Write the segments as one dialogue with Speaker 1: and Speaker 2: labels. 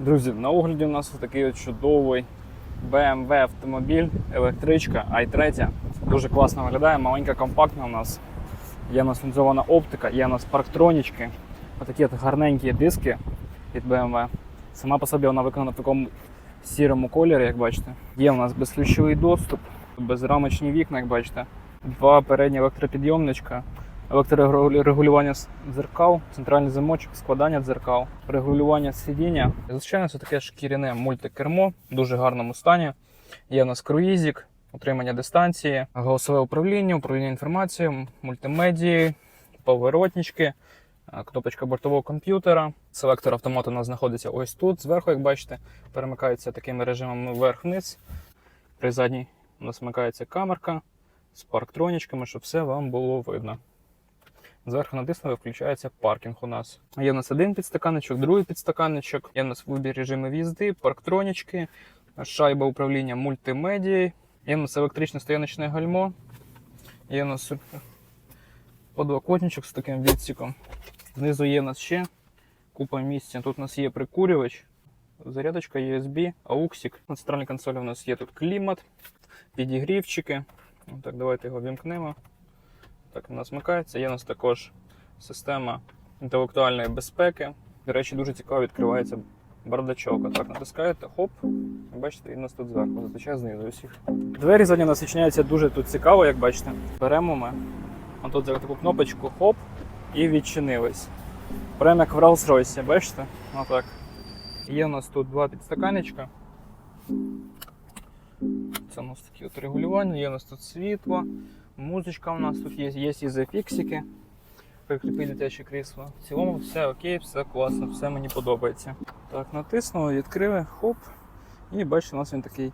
Speaker 1: Друзі, на огляді у нас такий от чудовий BMW автомобіль, електричка i3. Дуже класно виглядає, маленька, компактна у нас. Є у нас лінзована оптика, є у нас парктронічки, отакі от гарненькі диски від BMW. Сама по собі вона виконана в такому сірому кольорі, як бачите. Є у нас безключовий доступ, безрамочні вікна, як бачите. Два передні електропідйомничка, електрорегулювання дзеркал, центральний замочок, складання дзеркал, регулювання сидіння. Звичайно, це таке шкіряне мультикермо в дуже гарному стані. Є у нас круїзик, утримання дистанції, голосове управління, управління інформацією, мультимедії, поворотнички, кнопочка бортового комп'ютера. Селектор автомату у нас знаходиться ось тут. Зверху, як бачите, перемикається такими режимами вверх-вниз. При задній у нас вмикається камерка з парктронічками, щоб все вам було видно. Зверху натиснули, включається паркінг у нас. Є у нас один підстаканничок, другий підстаканничок. Є у нас вибір режимів їзди, парктронічки, шайба управління мультимедією. Є у нас електричне стояночне гальмо. Є у нас подлокотничок з таким відсіком. Знизу є у нас ще купа місця. Тут у нас є прикурювач, зарядочка USB, ауксик. На центральній консолі у нас є тут клімат, підігрівчики. Ну, Так, давайте його вімкнемо. Так, у нас вмикається. Є у нас також система інтелектуальної безпеки. До речі, дуже цікаво відкривається бардачок. Отак натискаєте, хоп, і бачите, він у нас тут зверху, зазвичай знизу усіх. Двері задні нас відчиняються дуже тут цікаво, як бачите. Беремо ми. А тут таку кнопочку хоп і відчинились. Прямо як в Rolls-Royce, бачите? Отак. Є у нас тут два підстаканечка. Це у нас такі от регулювання, є у нас тут світло, музичка у нас тут є, є і зафіксики. Прикріпи дитяче крісло. В цілому все окей, все класно, все мені подобається. Так, натиснули, відкрили, хоп. І бачите, у нас він такий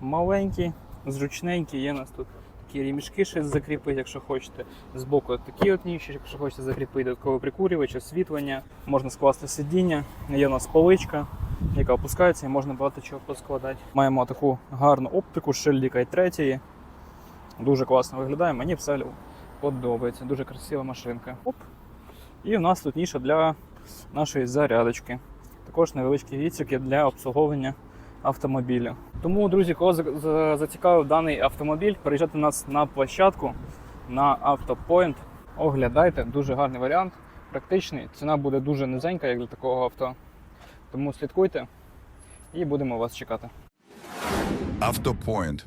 Speaker 1: маленький, зручненький. Є у нас тут такі ремішки ще закріпити, якщо хочете. Збоку такі от ніші, якщо хочете закріпити додатковий прикурювач, освітлення, можна скласти сидіння, є у нас поличка, яка опускається і можна багато чого поскладати. Маємо таку гарну оптику, шильдика і третьої. Дуже класно виглядає, мені все подобається. Дуже красива машинка. Оп. І у нас тут ніша для нашої зарядочки. Також невеличкі відсіки для обслуговування автомобіля. Тому, друзі, кого за- за- зацікавив даний автомобіль, приїжджайте до нас на площадку на автопоінт. Оглядайте, дуже гарний варіант, практичний. Ціна буде дуже низенька, як для такого авто. Тому слідкуйте і будемо вас чекати.
Speaker 2: Автопоінт.